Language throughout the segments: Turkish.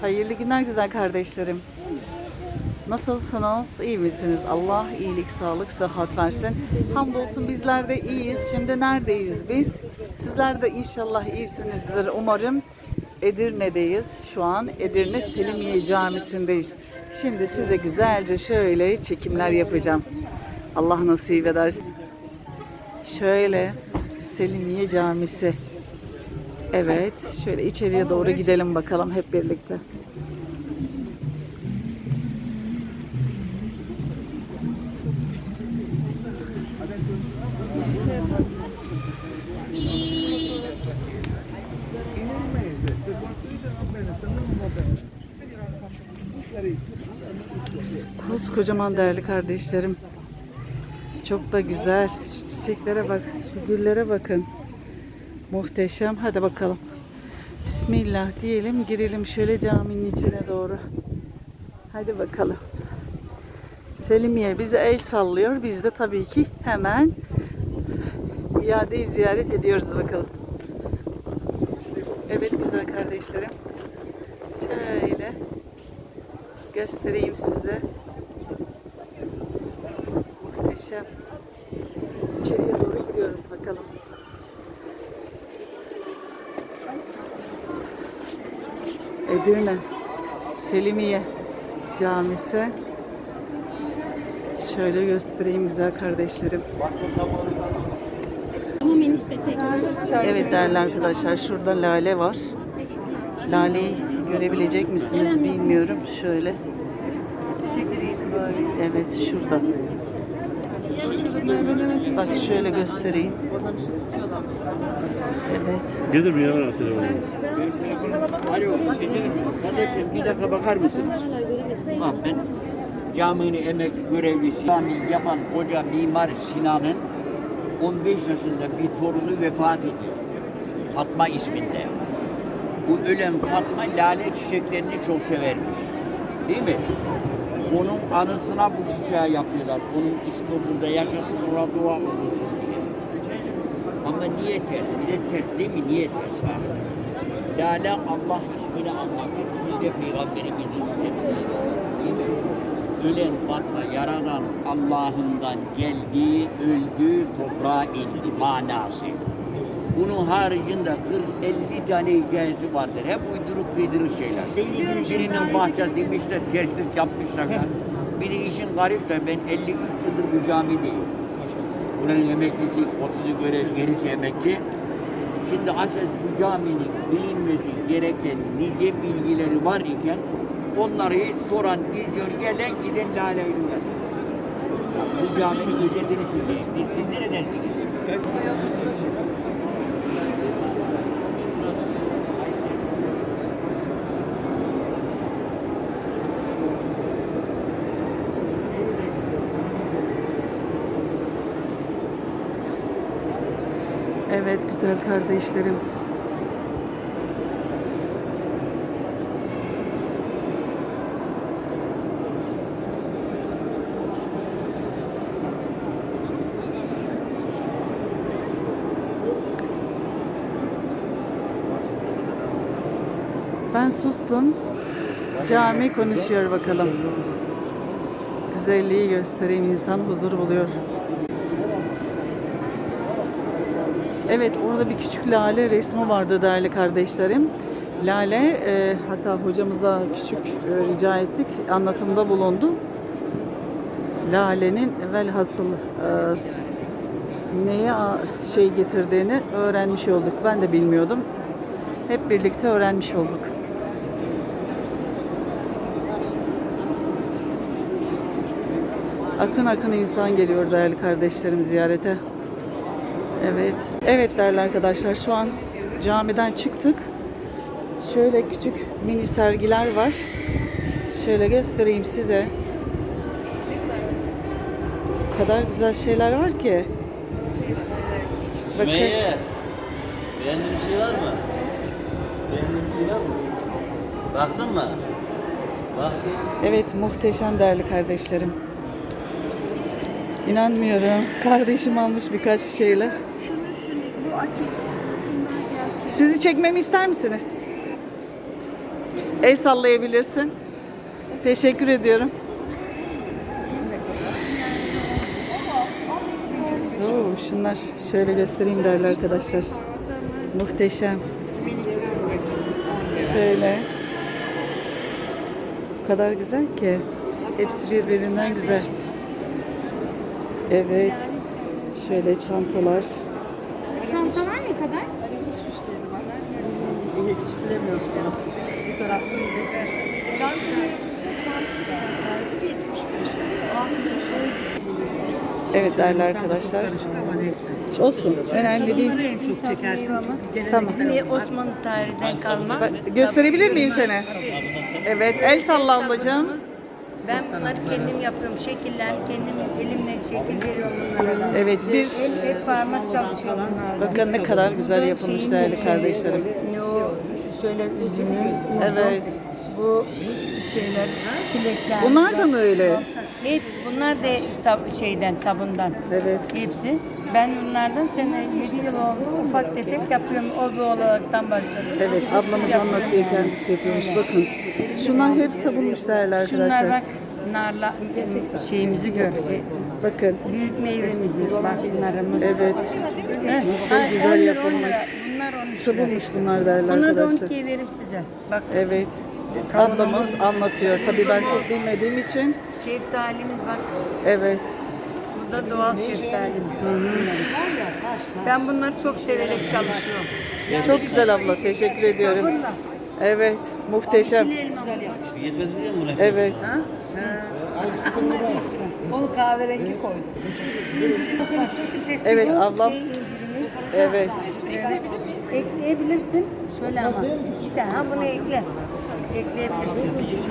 Hayırlı günler güzel kardeşlerim. Nasılsınız? İyi misiniz? Allah iyilik, sağlık, sıhhat versin. Hamdolsun bizler de iyiyiz. Şimdi neredeyiz biz? Sizler de inşallah iyisinizdir umarım. Edirne'deyiz. Şu an Edirne Selimiye Camisi'ndeyiz. Şimdi size güzelce şöyle çekimler yapacağım. Allah nasip ederse. Şöyle Selimiye Camisi. Evet, şöyle içeriye doğru gidelim bakalım hep birlikte. Kocaman değerli kardeşlerim. Çok da güzel. Şu çiçeklere bak, şu güllere bakın. Muhteşem. Hadi bakalım. Bismillah diyelim. Girelim şöyle caminin içine doğru. Hadi bakalım. Selimiye bize el sallıyor. Biz de tabii ki hemen iadeyi ziyaret ediyoruz bakalım. Evet güzel kardeşlerim. Şöyle göstereyim size. Muhteşem. İçeriye doğru gidiyoruz bakalım. Edirne Selimiye Camisi. Şöyle göstereyim güzel kardeşlerim. Evet değerli arkadaşlar şurada lale var. Laleyi görebilecek misiniz bilmiyorum. Şöyle. Evet şurada. Bak şöyle göstereyim. Evet. Gelir bir yana telefonu. Alo. Kardeşim bir dakika bakar mısınız? Bak ben caminin emek görevlisi cami yapan koca mimar Sinan'ın 15 yaşında bir torunu vefat ediyor. Fatma isminde. Bu ölen Fatma lale çiçeklerini çok severmiş. Değil mi? Onun anısına bu çiçeği yapıyorlar. Onun ismi burada yaşasın, ona dua olunsun diye. Ama niye ters? Bir de ters değil mi? Niye ters? Ha? Lale Allah ismini anlatır. Bir de Peygamberimizin ismini. Değil mi? Ölen Fatma yaradan Allah'ından geldi, öldü, toprağa indi manası. Bunun haricinde 40-50 tane hikayesi vardır. Hep uyduruk kıydırık şeyler. Birinin bahçesiymiş de terslik yapmışlar. Bir de işin garip de ben 53 yıldır bu camideyim. Buranın emeklisi, 30'u göre gerisi emekli. Şimdi asıl bu caminin bilinmesi gereken nice bilgileri var iken onları hiç soran, izliyor, gelen giden lale ünlüler. Bu caminin gözetini siz, siz neredensiniz? Evet güzel kardeşlerim. Ben sustum. Cami konuşuyor bakalım. Güzelliği göstereyim insan huzur buluyor. Evet orada bir küçük lale resmi vardı değerli kardeşlerim. Lale e, hatta hocamıza küçük e, rica ettik anlatımda bulundu. Lale'nin velhasıl e, neye şey getirdiğini öğrenmiş olduk. Ben de bilmiyordum. Hep birlikte öğrenmiş olduk. Akın akın insan geliyor değerli kardeşlerim ziyarete. Evet. Evet değerli arkadaşlar şu an camiden çıktık. Şöyle küçük mini sergiler var. Şöyle göstereyim size. O kadar güzel şeyler var ki. Bakın. Sümeyye, beğendiğin bir şey var mı? Beğendiğin bir şey var mı? Baktın mı? Bak. Evet muhteşem değerli kardeşlerim. İnanmıyorum. Kardeşim almış birkaç bir şeyler. Sizi çekmemi ister misiniz? El sallayabilirsin. Teşekkür ediyorum. Oo, şunlar şöyle göstereyim değerli arkadaşlar. Muhteşem. Şöyle. O kadar güzel ki. Hepsi birbirinden güzel. Evet. Şöyle çantalar. Çantalar ne kadar? Yetiştiremiyoruz yani. Bu tarafta Evet değerli arkadaşlar. Olsun. Önemli değil. En çok Tamam. Osmanlı tarihinden kalma. Bak, gösterebilir miyim seni? Evet. El salla ablacığım. Ben bunları kendim yapıyorum. Şekiller, kendim elimle şekil veriyorum bunlara. Evet bir Hep, hep parmak çalışıyor bunlar. bakın ne kadar güzel yapılmış değerli kardeşlerim. Ne o şöyle üzümü. Evet. Bu şeyler, çilekler. Bunlar da mı öyle? Hep bunlar da sab- şeyden, sabundan. Evet. Hepsi. Ben bunlardan sene 7 yıl oldu. Ufak tefek yapıyorum. O bu olaraktan başladım. Evet ablamız anlatıyor kendisi yapıyormuş. Bakın şunlar hep sabunmuş değerli Şunlar arkadaşlar. bak narla şeyimizi gör. E, Bakın. Büyük meyvemizi bak narımız. Evet. Nasıl güzel yapılmış. Bunlar 10 lira. Sabunmuş bunlar değerli Bunu da arkadaşlar. 12'ye veririm size. Bak Evet. Ablamız anlatıyor. Tabii ben çok bilmediğim için. şeftalimiz bak. Evet. Bu da doğal şeftalim. Ben bunları çok severek çalışıyorum. Çok güzel abla. Teşekkür ediyorum. Evet. Muhteşem. Yetmedi diye mi buna? Evet. Bunlar 5 lira. Onu kahverengi koydum. Bakın sökün tespih Evet, yok. ablam- Şey incirimiz. Evet. Ekleyebilirsin. Şöyle ama. İşte ha bunu ekle. Ekleyebilirsin.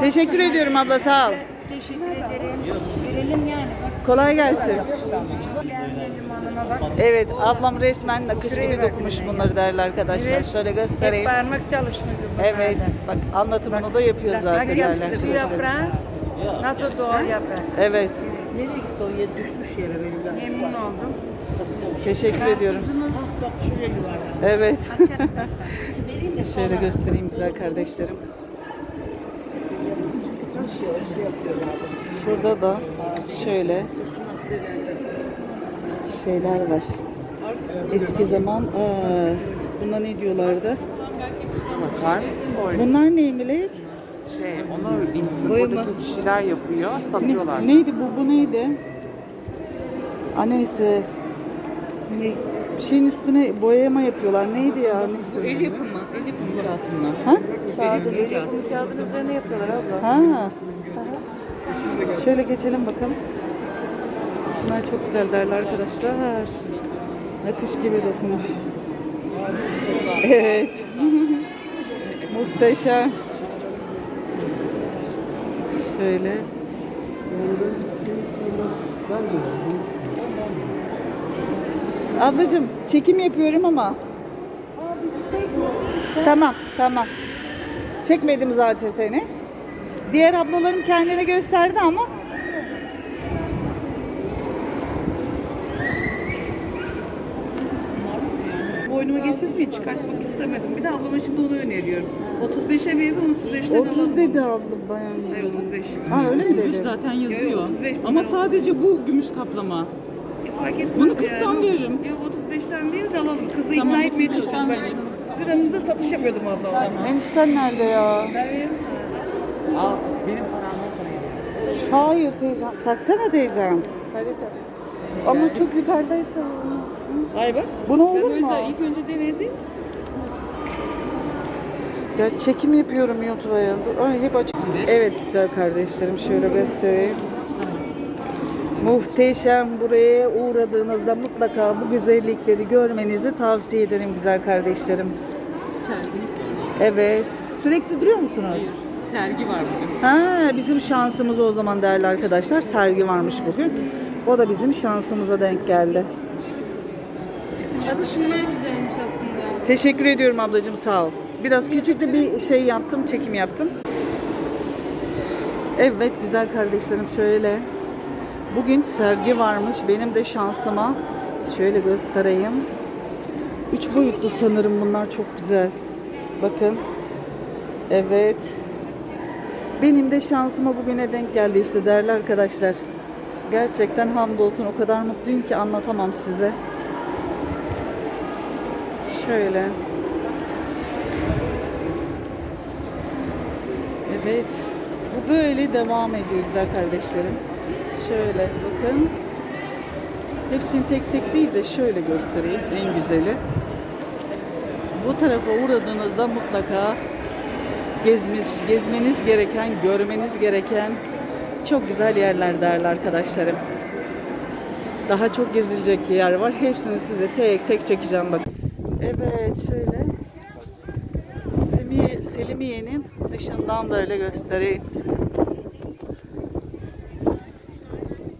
Teşekkür ediyorum abla sağ ol. Teşekkür ederim. Görelim yani. Bak. Kolay gelsin. Bak. Evet ablam resmen nakış gibi dokumuş bunları değerli arkadaşlar. Evet. Şöyle Hep göstereyim. parmak çalışmıyor bunlarda. Evet. Bak anlatımını da yapıyor Bak zaten değerli arkadaşlar. yaprağı nasıl doğal yaprak. Evet. Nereye gitti o yer düşmüş yere benim ben. Memnun oldum. Teşekkür ediyorum. Bak şuraya yuvarlan. Evet. Şöyle göstereyim güzel kardeşlerim. Şurada da şöyle şeyler var. Eski zaman aa, buna ne diyorlardı? Bunlar ne Melek? Onu biz Boyama. buradaki kişiler yapıyor, satıyorlar. Ne- neydi bu? Bu neydi? Aa neyse. Ne? Bir şeyin üstüne boyama yapıyorlar. Neydi ya? Ne? El yapımı, el yapımı kağıt bunlar. Ha? El yapımı kağıdın üzerine yapıyorlar abla. Ha. Şöyle geçelim bakalım. Şunlar çok güzel değerli arkadaşlar. Nakış gibi dokunmuş. Evet. Muhteşem. Şöyle. Ablacığım çekim yapıyorum ama. Tamam, tamam. Çekmedim zaten seni. Diğer ablalarım kendini gösterdi ama Boynuma geçirdim ya çıkartmak istemedim. Bir de ablama şimdi onu öneriyorum. 35'e veririm, 35'ten 30 dedi abla bayan. Hayır 35. Ha öyle mi Gümüş dedi? zaten yazıyor. 35 Ama sadece bu gümüş kaplama. E, fark etmez Bunu yani. 40'tan veririm. Yok 35'ten değil de alalım. Kızı ikna etmeye çalışıyorum ben. Sizin aranızda satış yapıyordum abla. Enişten nerede ya? Ben veririm Al, benim paramı Hayır teyzem. Taksana teyzem. Ama çok yukarıdaysa olmaz. Hayır bak. Bunu Ben o olur mu? yüzden ilk önce denedim. Ya çekim yapıyorum YouTube'a ya. Dur, ay, hep açık. Evet güzel kardeşlerim şöyle göstereyim. Muhteşem buraya uğradığınızda mutlaka bu güzellikleri görmenizi tavsiye ederim güzel kardeşlerim. serginiz. Evet. Sürekli duruyor musunuz? Sergi var bugün. Ha, bizim şansımız o zaman değerli arkadaşlar. Sergi varmış bugün. O da bizim şansımıza denk geldi. Aslında şunlar güzelmiş aslında. Teşekkür ediyorum ablacığım sağ ol. Biraz küçük de bir şey yaptım, çekim yaptım. Evet güzel kardeşlerim şöyle. Bugün sergi varmış. Benim de şansıma şöyle göstereyim. Üç boyutlu sanırım bunlar çok güzel. Bakın. Evet. Benim de şansıma bugüne denk geldi işte değerli arkadaşlar. Gerçekten hamdolsun o kadar mutluyum ki anlatamam size. Şöyle. Evet. Bu böyle devam ediyor güzel kardeşlerim. Şöyle bakın. Hepsini tek tek değil de şöyle göstereyim en güzeli. Bu tarafa uğradığınızda mutlaka gezmeniz, gezmeniz gereken, görmeniz gereken çok güzel yerler değerli arkadaşlarım. Daha çok gezilecek yer var. Hepsini size tek tek çekeceğim bak. Evet şöyle Selimiye'nin dışından böyle göstereyim.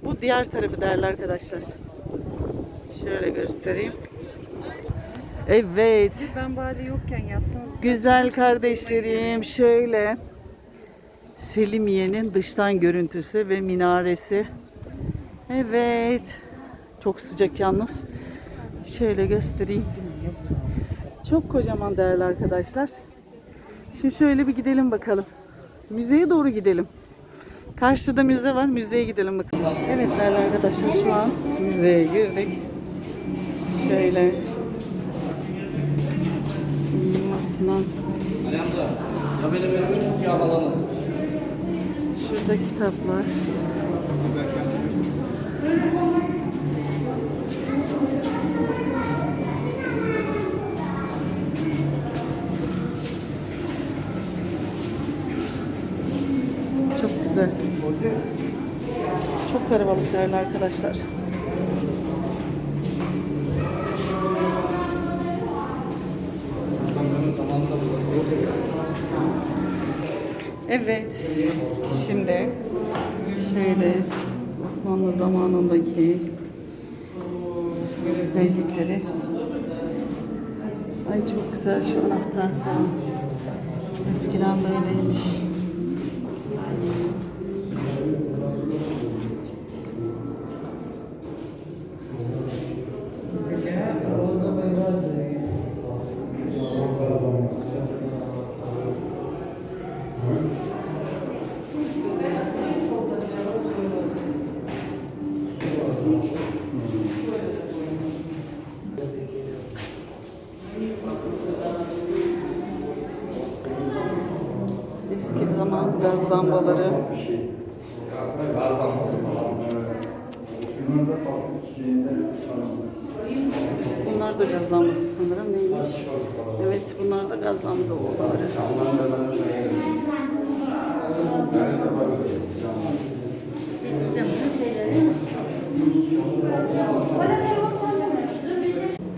Bu diğer tarafı değerli arkadaşlar. Şöyle göstereyim. Evet. Ben bari yokken yapsanız. Güzel kardeşlerim şöyle Selimiye'nin dıştan görüntüsü ve minaresi. Evet. Çok sıcak yalnız. Şöyle göstereyim. Çok kocaman değerli arkadaşlar. Şimdi şöyle bir gidelim bakalım. Müzeye doğru gidelim. Karşıda müze var. Müzeye gidelim bakalım. Evet arkadaşlar şu an müzeye girdik. Şöyle Mimar Sinan. Şurada kitaplar. Değerli arkadaşlar. Evet, şimdi şöyle Osmanlı zamanındaki güzellikleri. Ay çok güzel şu anahtar falan. Eskiden böyleymiş. Eski zaman gaz lambaları. Bunlar da gaz lambası sanırım neymiş? Evet bunlar da gaz lambaları.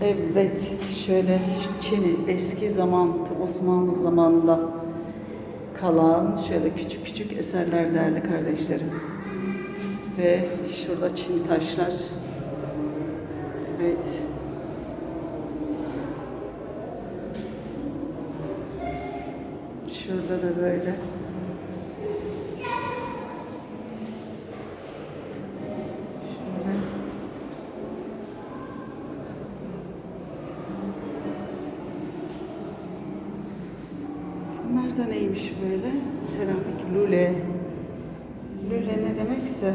Evet, şöyle Çin'i eski zaman, Osmanlı zamanında kalan şöyle küçük küçük eserler değerli kardeşlerim. Ve şurada Çin taşlar. Evet. Şurada da böyle. Şöyle. Bunlar da neymiş böyle? Seramik lüle. Lüle ne demekse.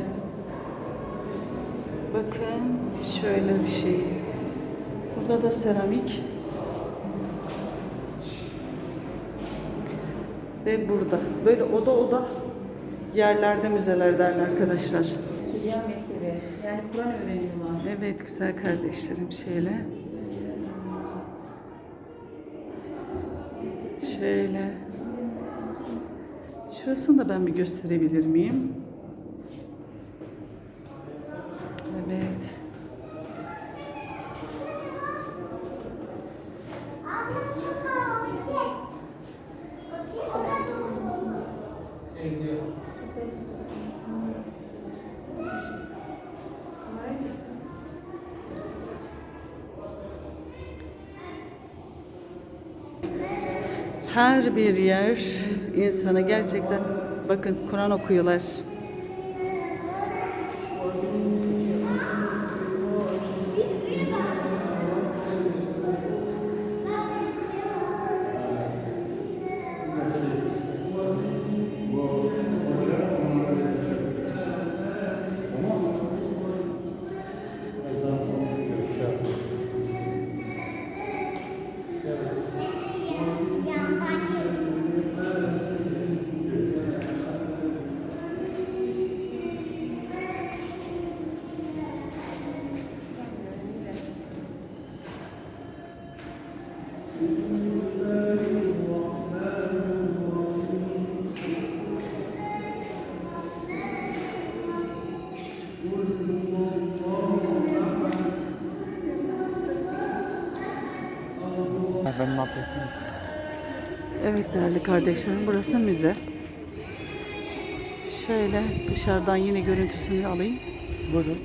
Bakın şöyle bir şey. Burada da seramik. Ve burada. Böyle oda oda yerlerde müzeler derler arkadaşlar. Yani Kur'an öğreniyorlar. Evet güzel kardeşlerim şöyle. Şöyle. Şurasını da ben bir gösterebilir miyim? Evet. Her bir yer insana gerçekten bakın Kur'an okuyorlar. Benim ablasım. Evet değerli kardeşlerim burası müze. Şöyle dışarıdan yine görüntüsünü alayım. Buyurun.